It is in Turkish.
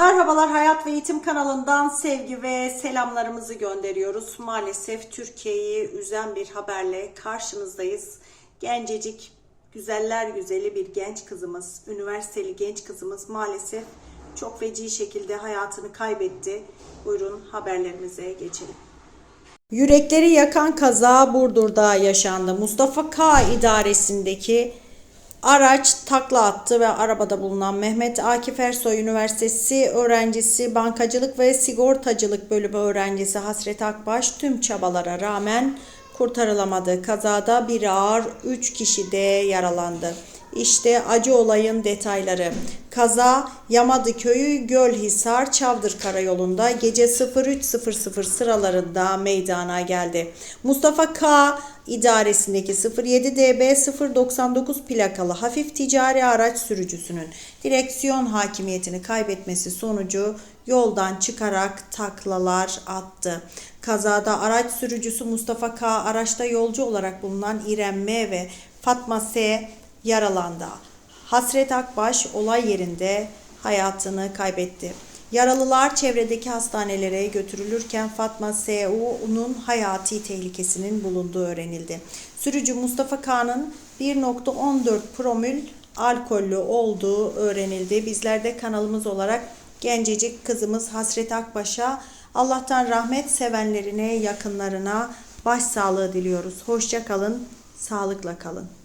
Merhabalar Hayat ve Eğitim kanalından sevgi ve selamlarımızı gönderiyoruz. Maalesef Türkiye'yi üzen bir haberle karşınızdayız. Gencecik, güzeller güzeli bir genç kızımız, üniversiteli genç kızımız maalesef çok feci şekilde hayatını kaybetti. Buyurun haberlerimize geçelim. Yürekleri yakan kaza Burdur'da yaşandı. Mustafa K idaresindeki araç takla attı ve arabada bulunan Mehmet Akif Ersoy Üniversitesi öğrencisi bankacılık ve sigortacılık bölümü öğrencisi Hasret Akbaş tüm çabalara rağmen kurtarılamadı. Kazada bir ağır 3 kişi de yaralandı. İşte acı olayın detayları. Kaza Yamadı Köyü Gölhisar Çavdır Karayolu'nda gece 03.00 sıralarında meydana geldi. Mustafa K idaresindeki 07DB 099 plakalı hafif ticari araç sürücüsünün direksiyon hakimiyetini kaybetmesi sonucu yoldan çıkarak taklalar attı. Kazada araç sürücüsü Mustafa K araçta yolcu olarak bulunan İrem M ve Fatma S yaralandı. Hasret Akbaş olay yerinde hayatını kaybetti. Yaralılar çevredeki hastanelere götürülürken Fatma S.U.'nun hayati tehlikesinin bulunduğu öğrenildi. Sürücü Mustafa K'nın 1.14 promil alkollü olduğu öğrenildi. Bizler de kanalımız olarak gencecik kızımız Hasret Akbaş'a Allah'tan rahmet sevenlerine, yakınlarına başsağlığı diliyoruz. Hoşça kalın, sağlıkla kalın.